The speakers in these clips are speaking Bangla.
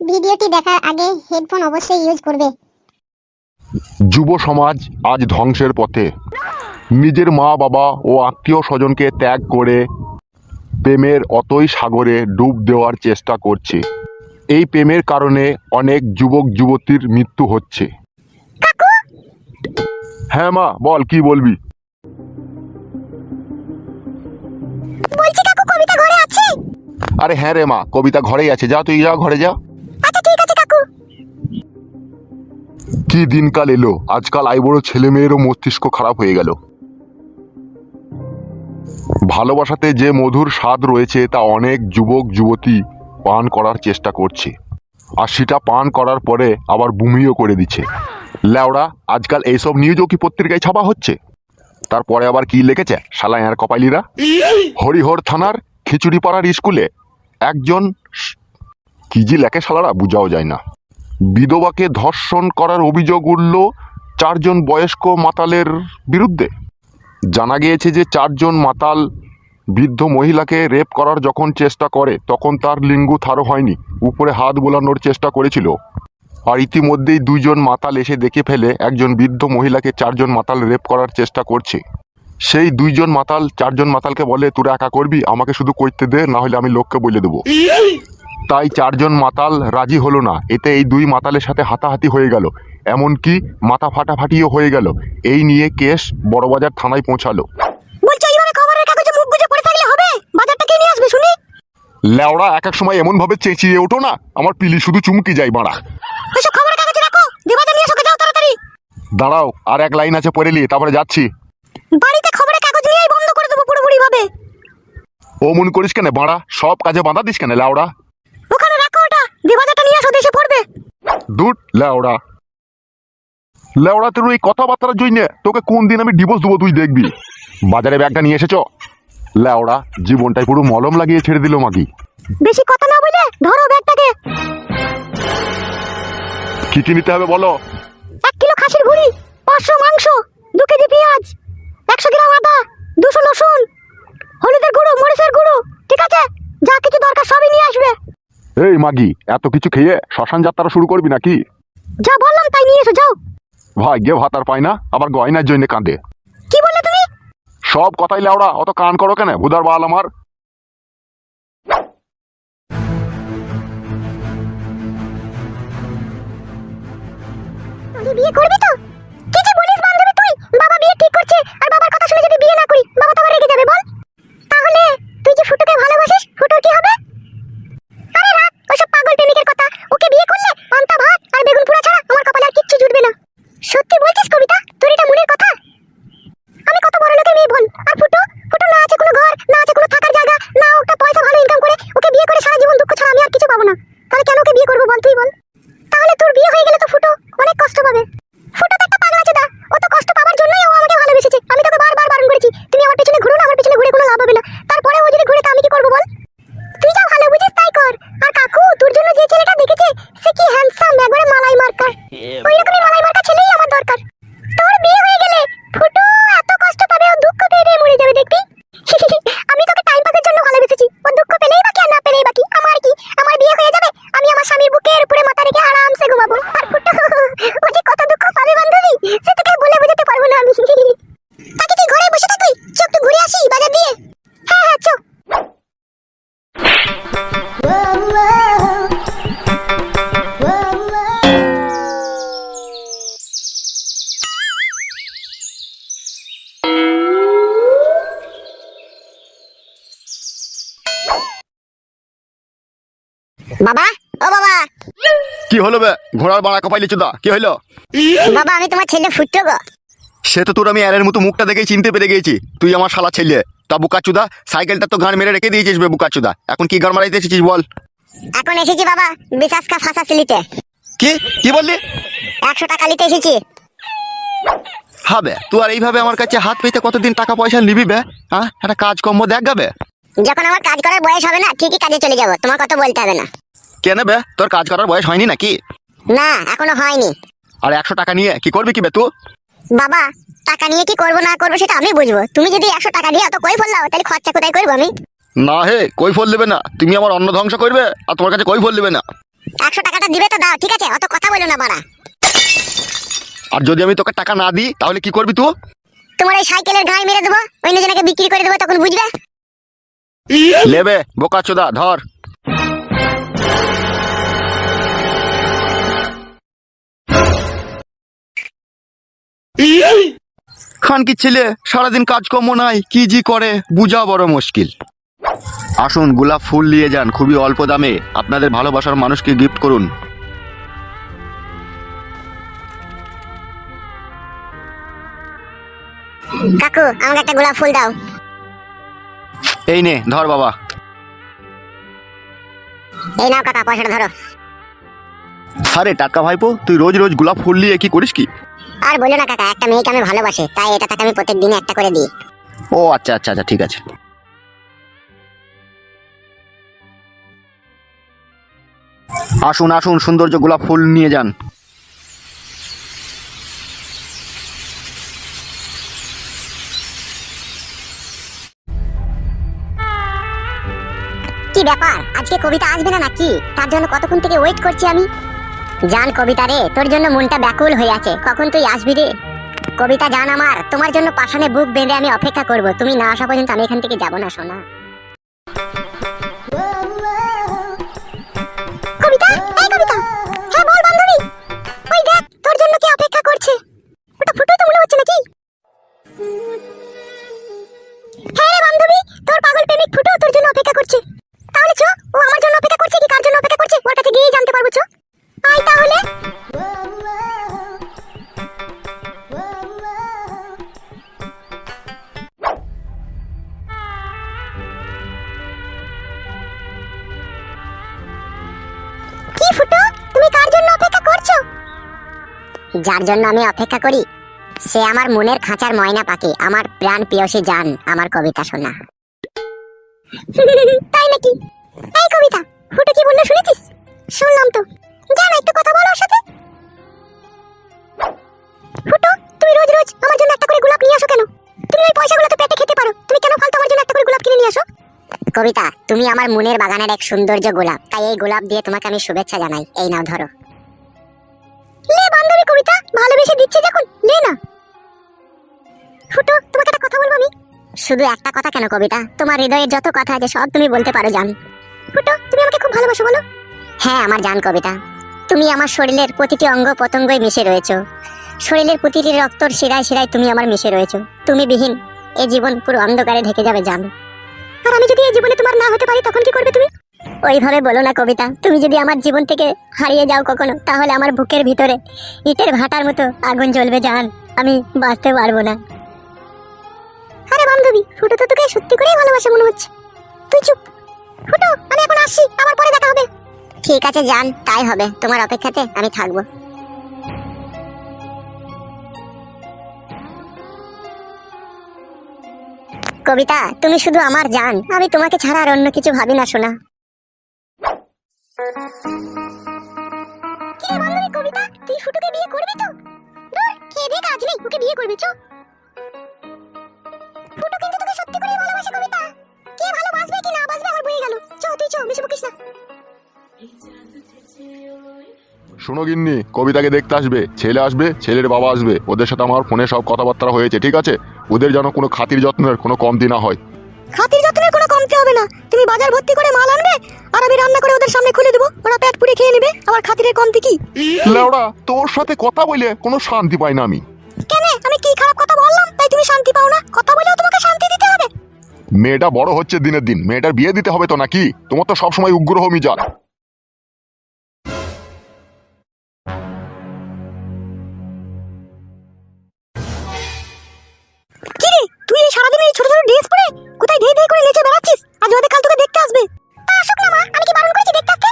ভিডিওটি দেখার আগে হেডফোন অবশ্যই ইউজ করবে। যুব সমাজ আজ ধ্বংসের পথে। নিজের মা বাবা ও আত্মীয় স্বজনকে ত্যাগ করে প্রেমের অতই সাগরে ডুব দেওয়ার চেষ্টা করছে। এই প্রেমের কারণে অনেক যুবক যুবতীর মৃত্যু হচ্ছে। হ্যাঁ মা বল কি বলবি? আরে হ্যাঁ রে মা কবিতা ঘরেই আছে। যা তুই যা ঘরে যা। কি দিনকাল এলো? আজকাল আই বড় ছেলে মেয়েরও মস্তিষ্ক খারাপ হয়ে গেল। ভালোবাসাতে যে মধুর স্বাদ রয়েছে, তা অনেক যুবক, যুবতী পান করার চেষ্টা করছে। আর সেটা পান করার পরে আবার বুমিও করে দিচ্ছে। ল্যাওড়া আজকাল এইসব নিউজও কি পত্রিকায় ছাপা হচ্ছে? তারপরে আবার কি লিখেছে, শালা এর কপালিরা হরিহর থানার খিচুড়িপাড়ার স্কুলে একজন কি যে লেখে শালারা, বুঝাও যায় না। বিধবাকে ধর্ষণ করার অভিযোগ উঠল চারজন বয়স্ক মাতালের বিরুদ্ধে। জানা গিয়েছে যে চারজন মাতাল বৃদ্ধ মহিলাকে রেপ করার যখন চেষ্টা করে, তখন তার লিঙ্গ থারো হয়নি। উপরে হাত বোলানোর চেষ্টা করেছিল। আর ইতিমধ্যেই দুইজন মাতাল এসে দেখে ফেলে একজন বৃদ্ধ মহিলাকে চারজন মাতাল রেপ করার চেষ্টা করছে। সেই দুইজন মাতাল, চারজন মাতালকে বলে, তোরা একা করবি? আমাকে শুধু করতে দে, না হলে আমি লোককে বলে দেবো। তাই চারজন মাতাল রাজি হলো না। এতে এই দুই মাতালের সাথে হাতাহাতি হয়ে গেল। এমনকি মাথা ফাটাফাটিও হয়ে গেল। এই নিয়ে কেস বড়বাজার থানায় পৌঁছালো। বলছো এইভাবে খবরের কাগজে মুখ বুজে পড়ে থাকলে হবে? বাজারটা কে নিয়ে আসবে শুনি? লেওড়া এক এক সময় এমন ভাবে চেঁচিয়ে ওঠো না। আমার পিলি শুধু চুমকি যায় বাড়া। ওইসব খবরের কাগজে রাখো। যে নিয়ে এসো যাও তাড়াতাড়ি। দাঁড়াও আর এক লাইন আছে পড়ে নিয়ে তারপরে যাচ্ছি। বাড়িতে খবরের কাগজ নিয়েই বন্ধ করে দেবো পুরোপুরি ভাবে ও মন করিস কেন বাড়া? সব কাজে বাঁধা দিস কেন লেওড়া? ওখানে নিয়ে এসো দেশে পড়বে। দূর লেওড়া। লেওড়া তোর এই কথাবার্তার জন্য তোকে কোন দিন আমি ডিভোর্স দেবো তুই দেখবি? বাজারে ব্যাগটা নিয়ে এসেছ? লেওড়া জীবনটাই পুরো মলম লাগিয়ে ছেড়ে দিল মাগি। বেশি কথা না বলে ধরো ব্যাগটাকে। কি কি নিতে হবে বলো? এক কিলো খাসির ভুড়ি পাঁচশো মাংস দু কেজি পেঁয়াজ একশো গ্রাম আদা দুশো রসুন হলুদের গুঁড়ো মরিচের গুঁড়ো ঠিক আছে? যা কিছু দরকার এই মাগি এত কিছু খেয়ে শ্মশান যাত্রা শুরু করবি নাকি? যা বললাম তাই নিয়ে এসো যাও। ভাই গে ভাতার পায় না আবার গয়নার জন্য কাঁদে। কি বললে তুমি? সব কথাই লেওড়া অত কান করো কেন ভুদার বাল আমার? বিয়ে করবি তো? কি যে বলিস বান্ধবী তুই? বাবা বিয়ে ঠিক করছে আর বাবার কথা শুনে যদি বিয়ে না করি বাবা তো আবার রেগে যাবে বল তাহলে তুই যে ফুটুকে ভালোবাসিস ফুটুর কি হবে আরে রাখ ওসব পাগল প্রেমিকের কথা ওকে বিয়ে করলে পান্তা ভাত আর বেগুন পোড়া ছাড়া আমার কপালে আর কিচ্ছু জুটবে না সত্যি বলছিস কবিতা তোর এটা মনের কথা আমি কত বড় লোকের মেয়ে বল আর ফুটো ফুটো না আছে কোনো ঘর না আছে কোনো থাকার জায়গা না ওটা পয়সা ভালো ইনকাম করে ওকে বিয়ে করে সারা জীবন দুঃখ ছাড়া আমি আর কিছু পাবো না তাহলে কেন ওকে বিয়ে করব বল তুই বল তাহলে তোর বিয়ে হয়ে গেলে তো ফুটো অনেক কষ্ট পাবে। বাবা? ও বাবা। কি হলো বে? ঘোড়ার বাড়া কপাইলি চুদা। কি বাবা আমি তোমার ছেলে ফুটো গো। সে তো তোর আমি মতো মুখটা দেখেই চিনতে পেরে গেছি। তুই আমার শালা ছেলে। তা বুকাচুদা সাইকেলটা তো গান মেরে রেখে দিয়েছিস বে বুকাচুদা এখন কি মারাইতে এসেছিস বল। এখন এসেছি বাবা ফাঁসা সিলিতে। কি? কি বললি? একশো টাকা নিতে এসেছি। হবে তুই আর এইভাবে আমার কাছে হাত পেতে কতদিন টাকা পয়সা নিবি বে? হ্যাঁ একটা কাজকর্ম দেখ গাবে যখন আমার কাজ করার বয়স হবে না ঠিকই কাজে চলে যাব। তোমার কথা বলতে হবে না। কেন বে তোর কাজ করার বয়স হয়নি নাকি? না এখনও হয়নি। আর একশো টাকা নিয়ে কি করবি কি বে তুই বাবা টাকা নিয়ে কি করব না করব সেটা আমি বুঝব। তুমি যদি একশো টাকা দিয়ে অত কই ফেললাও তাহলে খরচা কোথায় করব আমি? না হে কই ফল দেবে না। তুমি আমার অন্ন ধ্বংস করবে আর তোমার কাছে কই ফল দেবে না। একশো টাকাটা দিবে তো দাও ঠিক আছে? অত কথা বলো না বাড়া। আর যদি আমি তোকে টাকা না দিই তাহলে কি করবি তুই? তোমার এই সাইকেলের গায়ে মেরে দেবো অন্য জনকে বিক্রি করে দেবো তখন বুঝবে? লেবে বোকা চোদা ধর। খান কি ছেলে সারাদিন কাজকর্ম নাই কি জি করে? বুঝা বড় মুশকিল। আসুন গোলাপ ফুল নিয়ে যান খুবই অল্প দামে। আপনাদের ভালোবাসার মানুষকে গিফট করুন। কাকু আমাকে একটা গোলাপ ফুল দাও। এই নে ধর বাবা। এই নাও কাকা পয়সাটা ধরো। আরে টাকা ভাইপো তুই রোজ রোজ গোলাপ ফুল নিয়ে কি করিস কি? আর বলো না কাকা একটা মেয়েকে আমি ভালোবাসি তাই এটা তাকে আমি প্রত্যেক দিনে একটা করে দিই। ও আচ্ছা আচ্ছা আচ্ছা ঠিক আছে। আসুন আসুন সৌন্দর্য গোলাপ ফুল নিয়ে যান। কি ব্যাপার? আজকে কবিতা আসবে না নাকি? তার জন্য কতক্ষণ থেকে ওয়েট করছি আমি? জান কবিতা রে, তোর জন্য মনটা ব্যাকুল হয়ে আছে। কখন তুই আসবি রে? কবিতা জান আমার, তোমার জন্য পাশানে বুক বেঁধে আমি অপেক্ষা করব। তুমি না আসা পর্যন্ত আমি এখান থেকে যাব না, সোনা। ফুটো তুমি কার জন্য অপেক্ষা করছ? যার জন্য আমি অপেক্ষা করি সে আমার মনের খাঁচার ময়না পাখি আমার প্রাণ প্রিয়সী জান আমার কবিতা শোনা। তাই নাকি? এই কবিতা ফুটো কি বলল শুনেছিস? শুনলাম তো। জান একটু কথা বলো ওর সাথে। ফুটো তুমি রোজ রোজ আমার জন্য একটা করে গোলাপ নিয়ে আসো কেন? তুমি ওই পয়সাগুলো তো পেটে খেতে পারো। তুমি কেন ফালতু আমার জন্য একটা করে গোলাপ কিনে নিয়ে আসো? কবিতা তুমি আমার মনের বাগানের এক সৌন্দর্য গোলাপ। তাই এই গোলাপ দিয়ে তোমাকে আমি শুভেচ্ছা জানাই। এই নাও ধরো। লে বান্ধবী কবিতা, ভালোবেসে দিচ্ছে যখন। লে না। ফুটো, তোমাকে একটা কথা বলব আমি? শুধু একটা কথা কেন কবিতা? তোমার হৃদয়ের যত কথা আছে সব তুমি বলতে পারো জান। ফুটো, তুমি আমাকে খুব ভালোবাসো, বলো। হ্যাঁ আমার জান কবিতা। তুমি আমার শরীরের প্রতিটি অঙ্গ পতঙ্গই মিশে রয়েছো। শরীরের প্রতিটি রক্তর শিরায় শিরায় তুমি আমার মিশে রয়েছো। তুমি বিহীন এই জীবন পুরো অন্ধকারে ঢেকে যাবে জান। আর আমি যদি এই জীবনে তোমার না হতে পারি, তখন কি করবে তুমি? ওইভাবে বলো না কবিতা, তুমি যদি আমার জীবন থেকে হারিয়ে যাও কখনো, তাহলে আমার বুকের ভিতরে ইটের ভাটার মতো আগুন জ্বলবে জান আমি বাঁচতে পারব না। আরে বান্ধবী, ফুটো তো তোকে সত্যি করেই ভালোবাসে মনে হচ্ছে। তুই চুপ। ফুটো, আমি এখন আসছি, আবার পরে দেখা হবে। ঠিক আছে জান, তাই হবে, তোমার অপেক্ষাতে আমি থাকব। কবিতা, তুমি শুধু আমার জান, আমি তোমাকে ছাড়া আর অন্য কিছু ভাবি না শোনা কে বান্ধবী কবিতা? তুই ফুটুকে বিয়ে করবি তো? দূর খেয়ে কাজ নেই ওকে বিয়ে করবি চো ফুটু কিন্তু তোকে সত্যি করেই ভালোবাসে কবিতা। কে ভালোবাসবে কি না বাসবে আমার গেল। চো তুই চো বেশি বকিস না। শোনো গিন্নি কবিতাকে দেখতে আসবে ছেলে আসবে ছেলের বাবা আসবে। ওদের সাথে আমার ফোনে সব কথাবার্তা হয়েছে ঠিক আছে? ওদের যেন কোনো খাতির যত্নের কোনো কমতি না হয়। খাতির কমতি হবে না। তুমি বাজার ভর্তি করে মাল আনবে আর আমি রান্না করে ওদের সামনে খুলে দেবো। ওরা পেট পুড়ে খেয়ে নেবে আমার খাতিরের কমতি কি? লেওড়া তোর সাথে কথা বলে কোনো শান্তি পাই না আমি। কেন? আমি কি খারাপ কথা বললাম? তাই তুমি শান্তি পাও না? কথা বলেও তোমাকে শান্তি দিতে হবে। মেয়েটা বড় হচ্ছে দিনের দিন। মেয়েটার বিয়ে দিতে হবে তো নাকি? তোমার তো সবসময় উগ্র মিজাজ ড্রেস পরে? কোথায় ধেই ধেই করে নেচে বেড়াচ্ছিস আজ বাদে কাল তোকে দেখতে আসবে। আসুক না, মা, আমি কি বারণ করেছি দেখতে আসতে?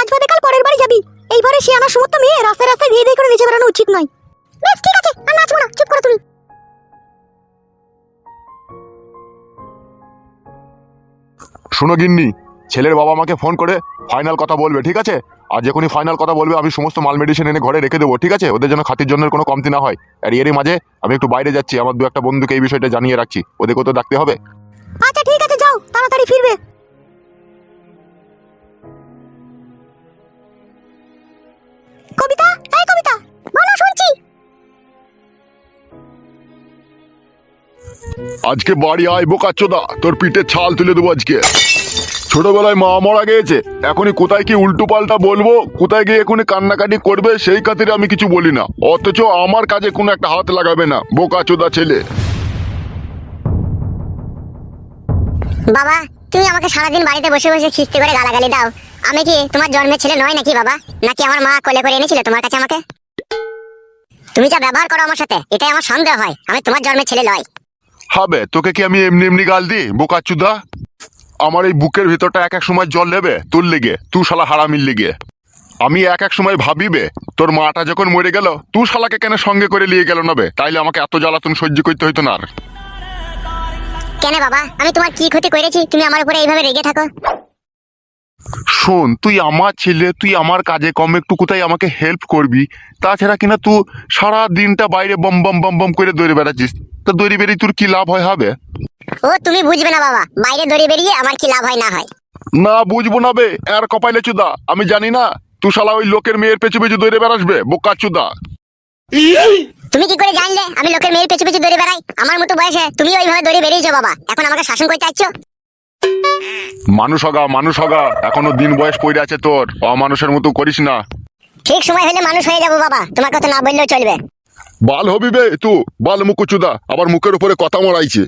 আজ বাদে কাল পরের বাড়ি যাবি। এইবারে সে আমার সমস্ত মেয়ে, রাস্তায় রাস্তায় ধেই ধেই করে নেচে বেড়ানো উচিত নয়। বেশ, ঠিক আছে, আর নাচবো না, চুপ করো তুমি। শোনো গিন্নি ছেলের বাবা আমাকে ফোন করে ফাইনাল কথা বলবে ঠিক আছে? আর যখনই ফাইনাল কথা বলবে আমি সমস্ত মাল মেডিসিন এনে ঘরে রেখে দেবো ঠিক আছে? ওদের জন্য খাতির জন্য কোনো কমতি না হয়। আর এরই মাঝে আমি একটু বাইরে যাচ্ছি আমার দু একটা বন্ধুকে এই বিষয়টা জানিয়ে রাখছি। ওদেরকেও তো ডাকতে হবে? আচ্ছা ঠিক আছে যাও তাড়াতাড়ি ফিরবে। কবিতা এই কবিতা বলো শুনছি। আজকে বাড়ি আয় বোকাচ্চোদা তোর পিঠে ছাল তুলে দেবো আজকে। ছোটবেলায় মা মারা গিয়েছে এখনই কোথায় কি উল্টো পাল্টা বলব কোথায় গিয়ে এখনই কান্নাকাটি করবে সেই খাতিরে আমি কিছু বলি না। অথচ আমার কাজে কোনো একটা হাত লাগাবে না বোকাচোদা ছেলে। বাবা তুমি আমাকে সারাদিন বাড়িতে বসে বসে খিস্তি করে গালাগালি দাও। আমি কি তোমার জন্মের ছেলে নয় নাকি বাবা? নাকি আমার মা কোলে করে এনেছিল তোমার কাছে আমাকে? তুমি যা ব্যবহার করো আমার সাথে এটাই আমার সন্দেহ হয় আমি তোমার জন্মের ছেলে নয় হবে তোকে কি আমি এমনি এমনি গাল দিই বোকাচুদা আমার এই বুকের ভিতরটা এক এক সময় জল নেবে তোর লেগে তুই শালা হারামির লেগে। আমি এক এক সময় ভাবিবে তোর মাটা যখন মরে গেল তুই শালাকে কেন সঙ্গে করে নিয়ে গেল নবে তাইলে আমাকে এত জ্বালাতন সহ্য করতে হইতো না আর। কেন বাবা? আমি তোমার কি ক্ষতি করেছি? তুমি আমার উপরে এইভাবে রেগে থাকো। শোন তুই আমার ছেলে তুই আমার কাজে কম একটু কোথায় আমাকে হেল্প করবি? তাছাড়া কিনা তুই সারা দিনটা বাইরে বম বম বম বম করে দৌড়ে বেড়াচ্ছিস। তা দৌড়ে বেরিয়ে তোর কি লাভ হয় হবে? ও তুমি বুঝবে না বাবা। বাইরে দড়ি বেরিয়ে আমার কি লাভ হয় না হয়? না বুঝব না বে আর কপাইলে চুদা। আমি জানি না তুই শালা ওই লোকের মেয়ের পেছু পেছু দৌড়ে বেড়াসবে বোকা চুদা। তুমি কি করে জানলে? আমি লোকের মেয়ের পেছু পেছু দড়ি বেড়াই। আমার মতো বয়সে তুমি ওইভাবে দড়ি বেরিয়েছো বাবা। এখন আমাকে শাসন করতে চাইছো মানুষ হগা মানুষ হগা। এখনও দিন বয়স পড়ে আছে তোর। অমানুষের মতো করিস না। ঠিক সময় হলে মানুষ হয়ে যাব বাবা। তোমার কথা না বললেও চলবে। বাল হবি বে তু। বাল মুকুচুদা আবার মুখের উপরে কথা মরাইছে।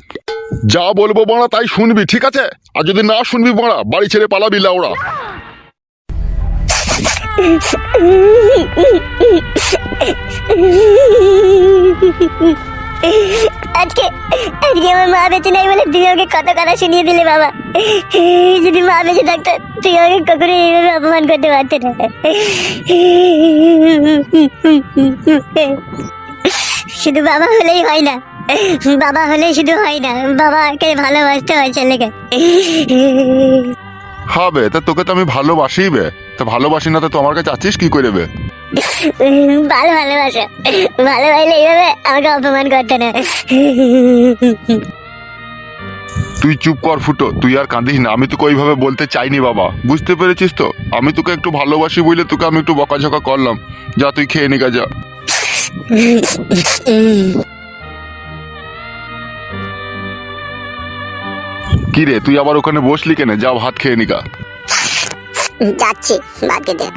যা বলব বড়া, তাই শুনবি, ঠিক আছে? আর যদি না শুনবি বড়া, বাড়ি ছেড়ে পালাবি লাউড়া। আজকে আজকে আমার মা বেঁচে নাই বলে তুই আমাকে কত কথা শুনিয়ে দিলে বাবা। যদি মা বেঁচে থাকতো তুই আমাকে কখনো এইভাবে অপমান করতে পারতে না। শুধু বাবা হলেই হয় না। বাবা হলেই শুধু হয় না বাবাকে ভালোবাসতে হয় ছেলেকে। হবে তা তোকে তো আমি ভালোবাসি বে। তা ভালোবাসি না তো তোমার কাছে আছিস কি করে বে? ভালো ভালোবাসা ভালোবাসলে এইভাবে আমাকে অপমান করতে না। তুই চুপ কর ফুটো তুই আর কাঁদিস না আমি তোকে ওইভাবে বলতে চাইনি বাবা। বুঝতে পেরেছিস তো? আমি তোকে একটু ভালোবাসি বলে তোকে আমি একটু বকাঝকা করলাম। যা তুই খেয়ে নিগা যা। কি রে তুই আবার ওখানে বসলি কেন? যাও ভাত খেয়ে নিকা যাচ্ছি বাকি দে।